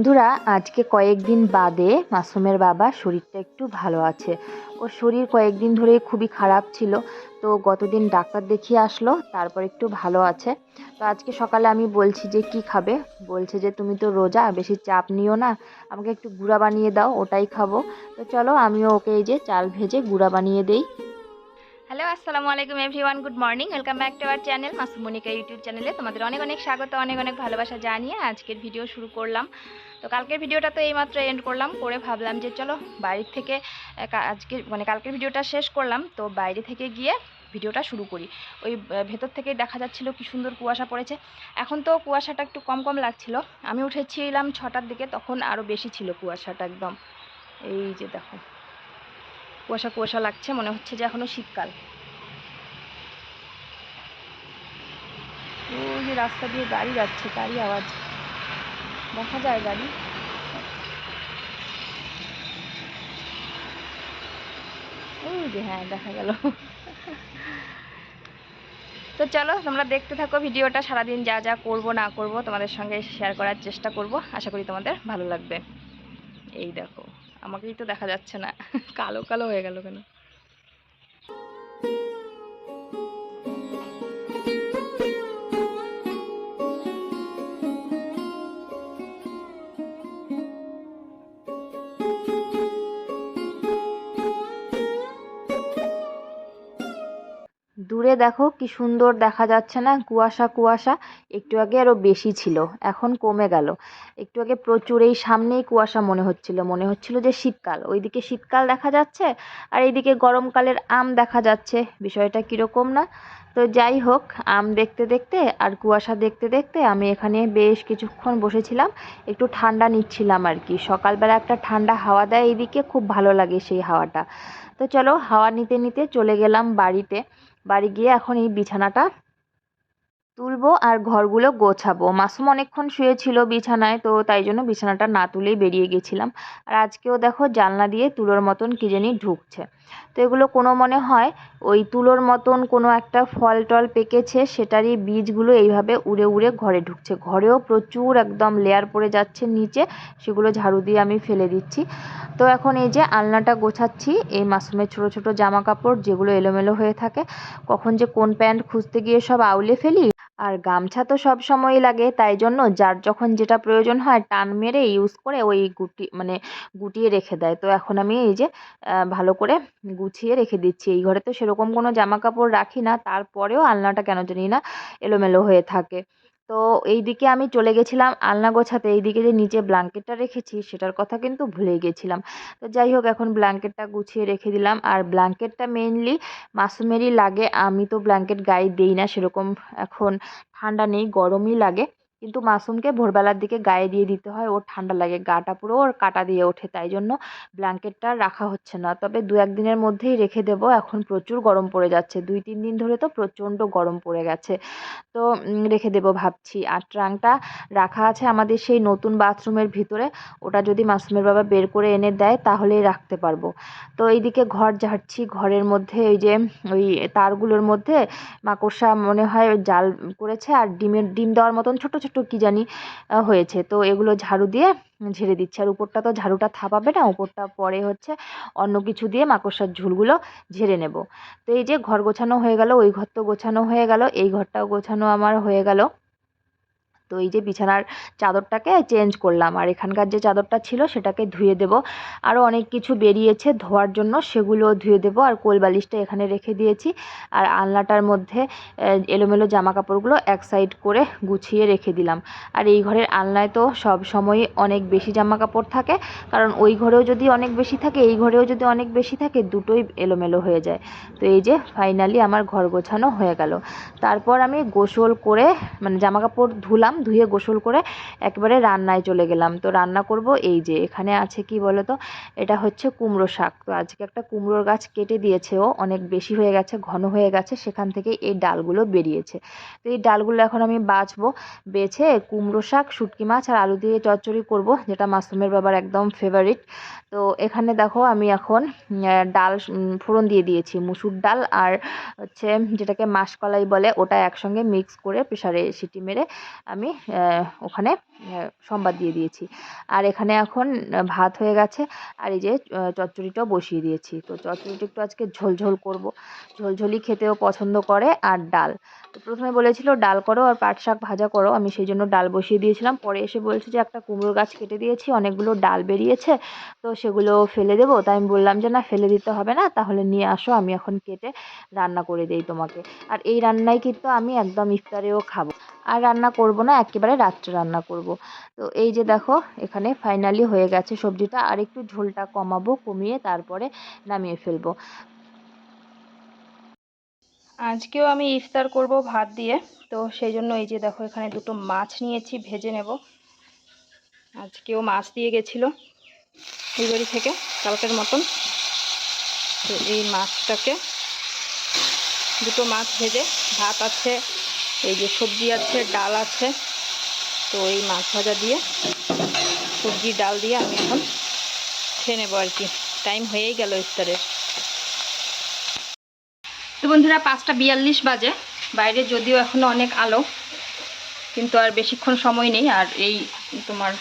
বন্ধুরা, আজকে কয়েকদিন বাদে মাসুমের বাবা শরীরটা একটু ভালো আছে। ওর শরীর কয়েকদিন ধরে খুবই খারাপ ছিল। তো গতদিন ডাক্তার দেখিয়ে আসলো, তারপর একটু ভালো আছে। তো আজকে সকালে আমি বলছি যে, কি খাবে? বলছে যে, তুমি তো রোজা, বেশি চাপ নিও না। আমাকে একটু গুঁড়া বানিয়ে দাও, ওটাই খাব। তো চলো আমিও ওকে এই যে চাল ভেজে গুঁড়া বানিয়ে দেই। হ্যালো আসসালামু আলাইকুম everyone good morning welcome back to our channel Masumonika YouTube চ্যানেলে তোমাদের অনেক অনেক স্বাগত, অনেক অনেক ভালোবাসা জানিয়ে আজকের ভিডিও শুরু করলাম। তো কালকের ভিডিওটা তো এইমাত্র এন্ড করলাম, করে ভাবলাম যে চলো বাড়ির থেকে আজকে মানে কালকের ভিডিওটা শেষ করলাম। তো বাইরে থেকে গিয়ে ভিডিওটা শুরু করি। ওই ভেতর থেকেই দেখা যাচ্ছিল কি সুন্দর কুয়াশা পড়েছে। এখন তো কুয়াশাটা একটু কম কম লাগছিল। আমি উঠেছিলাম ছটার দিকে, তখন আরও বেশি ছিল কুয়াশাটা একদম। এই যে দেখো। কুয়াশা কুয়াশা লাগছে, মনে হচ্ছে যে এখনও শীতকাল। ওই যে রাস্তা দিয়ে গাড়ি যাচ্ছে, গাড়ি আওয়াজ। দেখা যায় গাড়ি। ওই যে হ্যাঁ দেখা গেল। তো চলো, তোমরা দেখতে থাকো ভিডিওটা, সারাদিন যা যা করব, না করব তোমাদের সঙ্গে শেয়ার করার চেষ্টা করব। আশা করি তোমাদের ভালো লাগবে। এই দেখো। আমাকেই তো দেখা যাচ্ছে না। কালো কালো হয়ে গেল কেন? দূরে দেখো, কি সুন্দর দেখা যাচ্ছে না? কুয়াশা কুয়াশা। একটু আগে আরও বেশি ছিল, এখন কমে গেল। একটু আগে প্রচুর এই সামনেই কুয়াশা মনে হচ্ছিল মনে হচ্ছিল যে শীতকাল। ওইদিকে শীতকাল দেখা যাচ্ছে, আর এইদিকে গরমকালের আম দেখা যাচ্ছে। বিষয়টা কীরকম না? তো যাই হোক, আম দেখতে দেখতে আর কুয়াশা দেখতে দেখতে আমি এখানে বেশ কিছুক্ষণ বসেছিলাম, একটু ঠান্ডা নিচ্ছিলাম আর কি। সকালবেলা একটা ঠান্ডা হাওয়া দেয় এইদিকে, খুব ভালো লাগে সেই হাওয়াটা। তো চলো, হাওয়া নিতে নিতে চলে গেলাম বাড়িতে। বাড়ি গিয়ে এখন এই বিছানাটা তুলবো আর ঘরগুলো গোছাবো। মাসুম অনেকক্ষণ শুয়েছিল বিছানায়, তো তাই জন্য বিছানাটা না তুলেই বেরিয়ে গেছিলাম। আর আজকেও দেখো জানলা দিয়ে তুলোর মতন কি জানি ঢুকছে। তো এগুলো কোনো মনে হয়, ওই তুলোর মতন কোনো একটা ফল টল পেকেছে, সেটারই বীজগুলো এইভাবে উড়ে উড়ে ঘরে ঢুকছে। ঘরেও প্রচুর একদম লেয়ার পড়ে যাচ্ছে নিচে, সেগুলো ঝাড়ু দিয়ে আমি ফেলে দিচ্ছি। তো এখন এই যে আলনাটা গোছাচ্ছি, এই মাসুমের ছোট ছোট জামা কাপড় যেগুলো এলোমেলো হয়ে থাকে, কখন যে কোন প্যান্ট খুঁজতে গিয়ে সব আউলে ফেলি আর গামছা তো সব সময়ই লাগে, তাই জন্য যার যখন যেটা প্রয়োজন হয় টান মেরে ইউজ করে ওই গুটি মানে গুটিয়ে রেখে দেয়। তো এখন আমি এই যে ভালো করে গুছিয়ে রেখে দিচ্ছি। এই ঘরে তো সেরকম কোনো জামা কাপড় রাখি না, তারপরেও আলনাটা কেন জানি না এলোমেলো হয়ে থাকে। তো এইদিকে আমি চলে গেছিলাম আলনা গোছাতে। এইদিকে যে নিচে ব্ল্যাঙ্কেটটা রেখেছি, সেটার কথা কিন্তু ভুলে গেছিলাম। তো যাই হোক, এখন ব্ল্যাঙ্কেটটা গুছিয়ে রেখে দিলাম। আর ব্ল্যাঙ্কেটটা মেনলি মাসুমেরই লাগে। আমি তো ব্ল্যাঙ্কেট গায়ে দিই না, সেরকম এখন ঠান্ডা নেই, গরমই লাগে। কিন্তু মাসুমকে ভোরবেলার দিকে গায়ে দিয়ে দিতে হয়। ওর ঠান্ডা লাগে, গাটা পুরো ওর কাটা দিয়ে ওঠে, তাই জন্য ব্ল্যাঙ্কেটটা রাখা হচ্ছে না। তবে দু একদিনের মধ্যেই রেখে দেবো। এখন প্রচুর গরম পড়ে যাচ্ছে। দুই তিন দিন ধরে তো প্রচণ্ড গরম পড়ে গেছে। তো রেখে দেবো ভাবছি। আর ট্রাঙ্কটা রাখা আছে আমাদের সেই নতুন বাথরুমের ভিতরে। ওটা যদি মাসুমের বাবা বের করে এনে দেয়, তাহলেই রাখতে পারব। তো এইদিকে ঘর ঝাড়ছি। ঘরের মধ্যে ওই যে, ওই তারগুলোর মধ্যে মাকড়সা মনে হয় জাল করেছে। আর ডিমের, ডিম দেওয়ার মতন ছোট ছোট কি জানি হয়েছে। তো এগুলো ঝাড়ু দিয়ে ঝেড়ে দিচ্ছে। আর উপরটা তো ঝাড়ুটা থাপাবে না, উপরটা পরে হচ্ছে অন্য কিছু দিয়ে মাকড়সার ঝুলগুলো ঝেড়ে নেব। তো এই যে ঘর গোছানো হয়ে গেল, ওই ঘর তো গোছানো হয়ে গেল, এই ঘরটাও গোছানো আমার হয়ে গেল। তো এই যে বিছানার চাদরটাকে চেঞ্জ করলাম। আর এখানকার যে চাদরটা ছিল সেটাকে ধুয়ে দেব। আরও অনেক কিছু বেরিয়েছে ধোয়ার জন্য সেগুলো ধুয়ে দেব। আর কোল বালিশটা এখানে রেখে দিয়েছি। আর আলনাটার মধ্যে এলোমেলো জামা কাপড়গুলো এক সাইড করে গুছিয়ে রেখে দিলাম। আর এই ঘরের আলনায় তো সব সময় অনেক বেশি জামা কাপড় থাকে। কারণ ওই ঘরেও যদি অনেক বেশি থাকে, এই ঘরেও যদি অনেক বেশি থাকে, দুটোই এলোমেলো হয়ে যায়। তো এই যে ফাইনালি আমার ঘর গোছানো হয়ে গেল। তারপর আমি গোসল করে মানে জামা কাপড় ধুলাম ধুয়ে গোসল করে একবারে রান্নায় চলে গেলাম। তো রান্না করব এই যে, এখানে আছে কি বলো তো এটা হচ্ছে কুমড়ো শাক। তো আজকে একটা কুমড়োর গাছ কেটে দিয়েছে ও, অনেক বেশি হয়ে গেছে, ঘন হয়ে গেছে, সেখান থেকে এই ডালগুলো বেরিয়েছে। তো এই ডালগুলো এখন আমি বাছবো বেছে কুমড়ো শাক, শুটকি মাছ আর আলু দিয়ে চচ্চড়ি করব, যেটা মাসুমের বাবার একদম ফেভারিট তো এখানে দেখো আমি এখন ডাল ফোড়ন দিয়ে দিয়েছি। মুসুর ডাল আর হচ্ছে যেটাকে মাসকলাই বলে, ওটা একসঙ্গে মিক্স করে প্রেসারে সিটি মেরে আমি ওখানে সম্বাদ দিয়ে দিয়েছি। আর এখানে এখন ভাত হয়ে গেছে। আর এই যে চচ্চড়িটাও বসিয়ে দিয়েছি। তো চচ্চড়িটা একটু আজকে ঝোলঝোল করব। ঝোলঝোলি খেতেও পছন্দ করে আর ডাল। তো প্রথমে বলেছিল, ডাল করো আর পাট শাক ভাজা করো। আমি সেই জন্য ডাল বসিয়ে দিয়েছিলাম। পরে এসে বলছে যে, একটা কুমড়ো গাছ কেটে দিয়েছি। অনেকগুলো ডাল বেরিয়েছে। তো সেগুলো ফেলে দেবো। তাই আমি বললাম যে, না, ফেলে দিতে হবে না, তাহলে নিয়ে আসো, আমি এখন কেটে রান্না করে দিই তোমাকে। আর এই রান্নাই কিন্তু আমি একদম ইফতারেও খাব। আর রান্না করব না, একেবারে রাত্রে রান্না করব। তো এই যে দেখো, এখানে ফাইনালি হয়ে গেছে সবজিটা। আর একটু ঝোলটা কমাবো, কমিয়ে তারপরে নামিয়ে ফেলব। আজকেও আমি ইফতার করব ভাত দিয়ে। তো সেই জন্য এই যে দেখো, এখানে দুটো মাছ নিয়েছি, ভেজে নেব। আজকেও মাছ দিয়ে গেছিল। এই বাড়ি থেকে কালকের মতন। তো এই মাছটাকে দুটো মাছ ভেজে ভাত আছে, এই যে সবজি আছে, ডাল আছে। তো এই মাছ ভাজা দিয়ে সবজি, ডাল দিয়ে আমি এখন খেয়ে নেব আর কি। টাইম হয়েই গেল ইফতারের। তো বন্ধুরা, পাঁচটা বিয়াল্লিশ বাজে। বাইরে যদিও এখনও অনেক আলো, কিন্তু আর বেশিক্ষণ সময় নেই। আর এই তোমার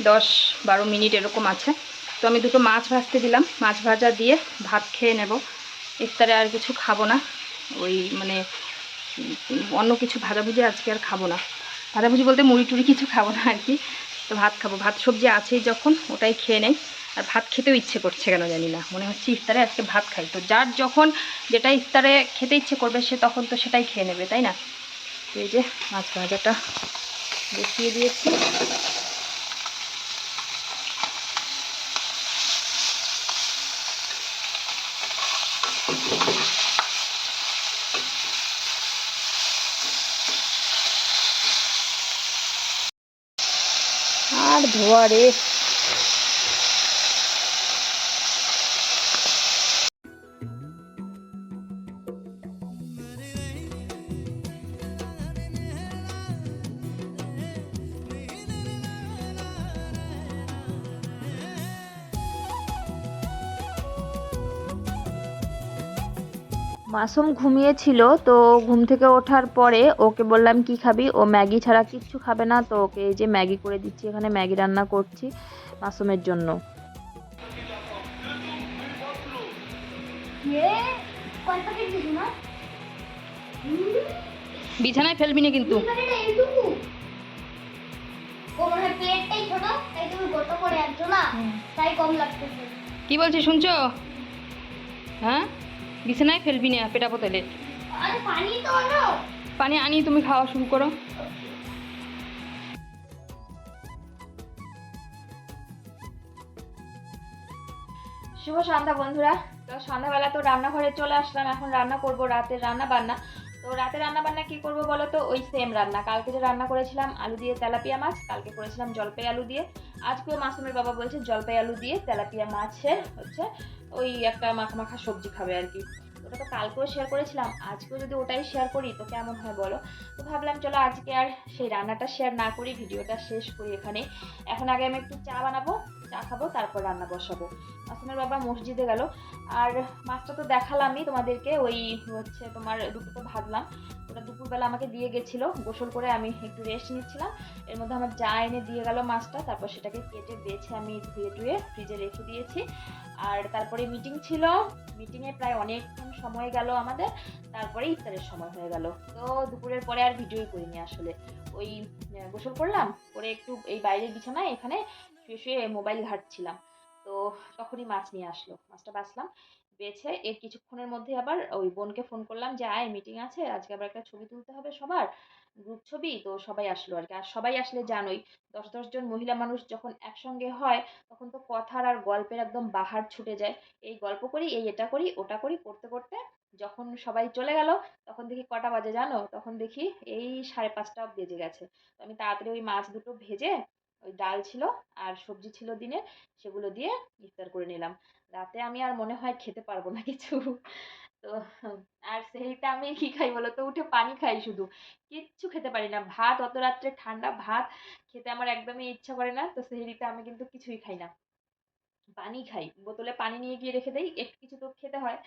দশ বারো মিনিট এরকম আছে। তো আমি দুটো মাছ ভাজতে দিলাম। মাছ ভাজা দিয়ে ভাত খেয়ে নেব। ইফতারে আর কিছু খাব না। ওই মানে অন্য কিছু ভাজাভুজি আজকে আর খাব না। ভাজাভুজি বলতে মুড়ি টুড়ি কিছু খাব না আর কি। তো ভাত খাব। ভাত সবজি আছেই যখন, ওটাই খেয়ে নেই। আর ভাত খেতেও ইচ্ছে করছে কেন জানি না। মনে হচ্ছে ইফতারে আজকে ভাত খাই। তো যার যখন যেটা ইফতারে খেতে ইচ্ছে করবে, সে তখন তো সেটাই খেয়ে নেবে, তাই না? এই যে মাছ ভাজাটা বসিয়ে দিয়েছি। ধোয়া রে। মাসুম ঘুমিয়েছিল তো ঘুম থেকে ওঠার পরে ওকে বললাম কি খাবি? ও ম্যাগি ছাড়া কিচ্ছু খাবে না তো ওকে এই যে ম্যাগি করে দিচ্ছি এখানে ম্যাগি রান্না করছি মাসুমের জন্য। বিছানায় ফেলবি না কিন্তু। ও প্লেটটাই ছোট তাই তুমি গোটো করে আনছো না? তাই কম লাগতেছে। কি বলছি শুনছো? হ্যাঁ? বিছানায় ফেলবি না পেটা পোতলে পানি পানি আনি তুমি খাওয়া শুরু করো। শুভ সন্ধ্যা বন্ধুরা। তো সন্ধ্যাবেলা তো রান্নাঘরে চলে আসলাম এখন রান্না করব রাতের রান্না বান্না তো রাতে রান্না বান্না কি করব বলো তো ওই সেম রান্না। কালকে যে রান্না করেছিলাম আলু দিয়ে তেলাপিয়া মাছ, কালকে করেছিলাম জলপাই আলু দিয়ে। আজকেও মাসুমের বাবা বলছে জলপাই আলু দিয়ে তেলাপিয়া মাছের হচ্ছে ওই একটা মাখা মাখা সবজি খাবে আর কি। ওটা তো কালকেও শেয়ার করেছিলাম, আজকেও যদি ওটাই শেয়ার করি তো কেমন হয় বলো? তো ভাবলাম চলো আজকে আর সেই রান্নাটা শেয়ার না করি, ভিডিওটা শেষ করি এখানে এখন আগে আমি একটু চা বানাবো। চা খাব, তারপর রান্না বসাবো। মাসুমের বাবা মসজিদে গেল। আর মাছটা তো দেখালামই তোমাদেরকে, ওই হচ্ছে তোমার দুপুর তো ভাজলাম। ওটা দুপুরবেলা আমাকে দিয়ে গেছিল, গোসল করে আমি একটু রেস্ট নিচ্ছিলাম। এর মধ্যে আমার যা এনে দিয়ে গেল মাছটা, তারপর সেটাকে কেটে বেছে আমি ধুয়ে টুয়ে ফ্রিজে রেখে দিয়েছি। আর তারপরে মিটিং ছিল। মিটিংয়ে প্রায় অনেকক্ষণ সময় গেল আমাদের, তারপরে ইফতারের সময় হয়ে গেল। তো দুপুরের পরে আর ভিডিওই করিনি আসলে। ওই গোসল করলাম, করে একটু এই বাইরের বিছানায় এখানে শুয়ে শুয়ে মোবাইল ঘাঁটছিলাম। তো তখনই মাছ নিয়ে আসলো। মাছটা বাছলাম বেছে এর কিছুক্ষণের মধ্যে আবার ওই বোনকে ফোন করলাম যে, আয় মিটিং আছে, আজকে আবার একটা ছবি তুলতে হবে সবার গ্রুপ ছবি? তো সবাই আসলো আর কি। আর সবাই আসলে জানোই, দশ দশজন মহিলা মানুষ যখন একসঙ্গে হয়, তখন তো কথার আর গল্পের একদম বাহার ছুটে যায়। এই গল্প করি, এই এটা করি, ওটা করি, করতে করতে যখন সবাই চলে গেল, তখন দেখি কটা বাজে জানো? তখন দেখি এই সাড়ে পাঁচটা বেজে গেছে। তো আমি তাড়াতাড়ি ওই মাছ দুটো ভেজে ওই ডাল ছিল আর সবজি ছিল দিনে, সেগুলো দিয়ে ইফতার করে নিলাম। রাতে আমি আর মনে হয় খেতে পারব না কিছু। তো আর সেহরিতে আমি কি খাই বলো তো? উঠে পানি খাই শুধু। কিচ্ছু খেতে পারি না। ভাত, অত রাত্রে ঠান্ডা ভাত খেতে আমার একদমই ইচ্ছা করে না। তো সেহরিতে আমি কিন্তু কিছুই খাই না। পানি খাই। বোতলে পানি নিয়ে গিয়ে রেখে দেই। একটু কিছু তো খেতে হয়।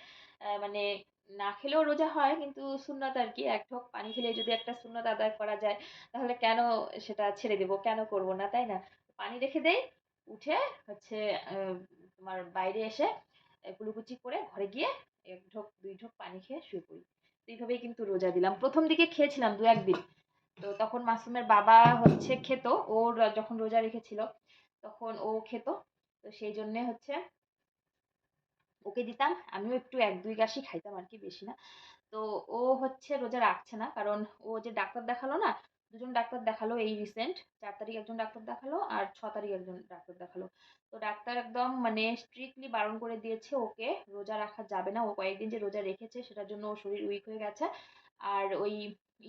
মানে না খেলেও রোজা হয়, কিন্তু সুন্নত আর কি এক ঢোক পানি খেলে যদি একটা সুন্নত আদায় করা যায়, তাহলে কেন সেটা ছেড়ে দেবো, কেন করব না, তাই না? পানি রেখে দেই, উঠে হচ্ছে তোমার বাইরে এসে কুলুকুচি করে ঘরে গিয়ে এক ঢোক, দুই ঢোক পানি খেয়ে শুয়ে পড়ি। এইভাবেই কিন্তু রোজা দিলাম। প্রথম দিকে খেয়েছিলাম দু, একদিন। তো তখন মাসুমের বাবা হচ্ছে খেত, ওর যখন রোজা রেখেছিল, তখন ও খেত। তো সেই জন্যে হচ্ছে ওকে দিতাম। আমিও একটু এক দুই গাছই খাইতাম আর কি বেশি না। তো ও হচ্ছে রোজা রাখছে না, কারণ ও যে ডাক্তার দেখাল না, দুজন ডাক্তার দেখাল এই রিসেন্ট চার তারিখ একজন ডাক্তার দেখাল আর ছ তারিখ একজন ডাক্তার দেখাল। তো ডাক্তার একদম মানে স্ট্রিক্টলি বারণ করে দিয়েছে ওকে, রোজা রাখা যাবে না। ও কয়েকদিন যে রোজা রেখেছে সেটার জন্য ওর শরীর উইক হয়ে গেছে আর ওই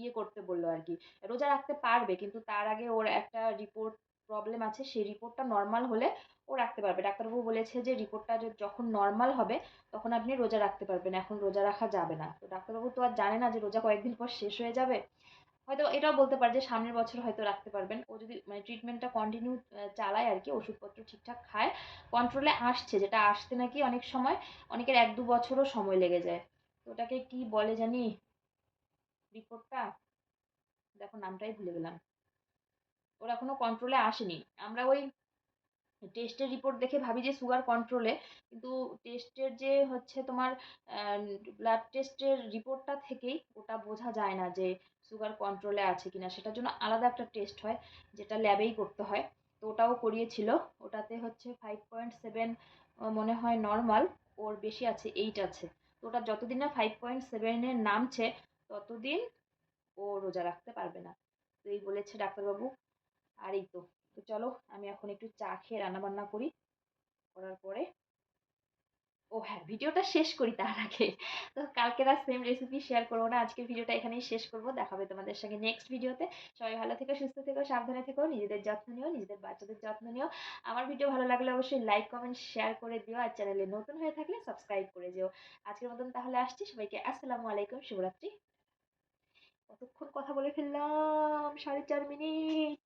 ইয়ে করতে বলল আর কি রোজা রাখতে পারবে, কিন্তু তার আগে ওর একটা রিপোর্ট প্রবলেম আছে, সেই রিপোর্টটা নর্মাল হলে ও রাখতে পারবে। ডাক্তারবাবু বলেছে যে রিপোর্টটা যখন নর্মাল হবে, তখন আপনি রোজা রাখতে পারবেন। এখন রোজা রাখা যাবে না। তো ডাক্তারবাবু তো আর জানে না যে রোজা কয়েকদিন পর শেষ হয়ে যাবে। হয়তো এটাও বলতে পারে যে সামনের বছর হয়তো রাখতে পারবেন। ও যদি মানে ট্রিটমেন্টটা কন্টিনিউ চালায় আর কি, ওষুধপত্র ঠিকঠাক খায় কন্ট্রোলে আসছে, যেটা আসতে নাকি অনেক সময়, অনেকের এক দু বছরও সময় লেগে যায়। তো ওটাকে কি বলে জানি? রিপোর্টটা দেখো, নামটাই ভুলে গেলাম। ওর এখনও কন্ট্রোলে আসেনি। আমরা ওই টেস্টের রিপোর্ট দেখে ভাবি যে সুগার কন্ট্রোলে কিন্তু টেস্টের যে হচ্ছে তোমার ব্লাড টেস্টের রিপোর্টটা থেকেই ওটা বোঝা যায় না যে সুগার কন্ট্রোলে আছে কিনা। সেটার জন্য আলাদা একটা টেস্ট হয়, যেটা ল্যাবেই করতে হয়। তো ওটাও করিয়েছিল। ওটাতে হচ্ছে ফাইভ পয়েন্ট সেভেন মনে হয় নর্মাল ওর বেশি আছে এইট আছে। তো ওটা যতদিন না ফাইভ পয়েন্ট সেভেনের নামছে, ততদিন ও রোজা রাখতে পারবে না। তো এই বলেছে ডাক্তারবাবু। আর এই তো তো চলো আমি এখন একটু চা খেয়ে রান্না বান্না করি। করার পরে, ও হ্যাঁ ভিডিওটা শেষ করি তার আগে। তো কালকের আর সেম রেসিপি শেয়ার করব না, আজকের ভিডিওটা এখানেই শেষ করব। দেখাবে তোমাদের সঙ্গে নেক্সট ভিডিওতে। সবাই ভালো থেকো, সুস্থ থেকো, সাবধানে থেকো, নিজেদের যত্ন নিও, নিজেদের বাচ্চাদের যত্ন নিও। আমার ভিডিও ভালো লাগলে অবশ্যই লাইক কমেন্ট শেয়ার করে দিও আর চ্যানেলে নতুন হয়ে থাকলে সাবস্ক্রাইব করে দিও আজকের মতন তাহলে আসছি, সবাইকে আসসালামু আলাইকুম, শুভরাত্রি। কতক্ষণ কথা বলে ফেললাম? সাড়ে চার মিনিট।